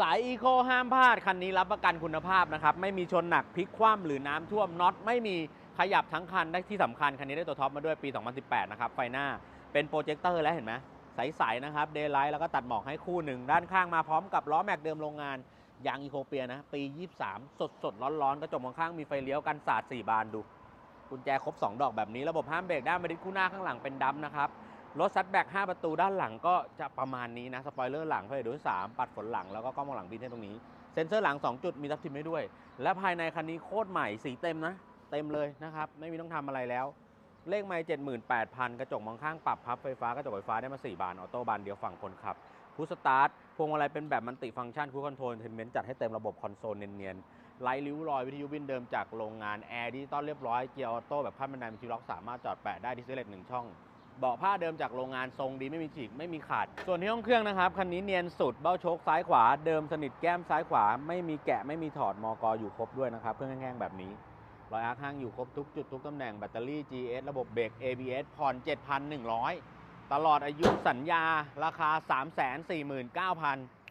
สายอีโคห้ามพลาด คันนี้รับประกันคุณภาพนะครับ ไม่มีชนหนักพลิกคว่ำหรือน้ำท่วมน็อตไม่มีขยับทั้งคันได้ที่สำคัญ คันนี้ได้ตัวท็อปมาด้วยปี 2018 นะครับ ไฟหน้าเป็นโปรเจคเตอร์แล้วเห็นไหมใสๆนะครับเดย์ไลท์แล้วก็ตัดหมอกให้คู่หนึ่ง ด้านข้างมาพร้อมกับล้อแม็กเดิมโรงงานยางอีโคเปียนะ ปี 23 สดสดร้อนๆกระจกมองข้างมีไฟเลี้ยวกันสาด4บานดูกุญแจครบ 2 ดอกแบบนี้ระบบห้ามเบรกด้านมาดิสคู่หน้าข้างหลังเป็นดำนะครับ รถซัดแบ็ก5ประตูด้านหลังก็จะประมาณนี้นะ สปอยเลอร์หลังไฟดูสามปัดฝนหลังแล้วก็กล้องมองหลังบินให้ตรงนี้ เซ็นเซอร์หลัง 2 จุดมีทับทิมให้ด้วย และภายในคันนี้โคตรใหม่สีเต็มนะ เต็มเลยนะครับ ไม่มีต้องทำอะไรแล้ว เลขไม่78,000กระจกมองข้างปรับพับไฟฟ้ากระจกไฟฟ้าได้มา 4 บานออโต้บานเดียวฝั่งคนขับพุชสตาร์ทพวงมาลัยเป็นแบบมันติฟังก์ชันคูคอนโทรลเทนเมนต์จัดให้เต็มระบบคอนโซลเนียนๆไร้ริ้วรอยวิทยุบินเดิมจากโรงงานแอร์ดิจิตอลเรียบร้อยเกียร์ออโต้แบบขั้นบันไดมีคิล็อกสามารถจอดแปะได้ดิสเลตหนึ่งช่อง เบาะผ้าเดิมจากโรงงานทรงดีไม่มีฉีกไม่มีขาด ส่วนที่ห้องเครื่องนะครับคันนี้เนียนสุดเบ้าโชคซ้ายขวาเดิมสนิทแก้มซ้ายขวา ไม่มีแกะไม่มีถอดมอกออยู่ครบด้วยนะครับเครื่องแห้งๆแบบนี้รอยอาร์คห้างอยู่ครบทุกจุดทุกตำแหน่งแบตเตอรี่ GS ระบบเบรก ABS ผ่อน 7,100 ตลอดอายุสัญญาราคา 349,000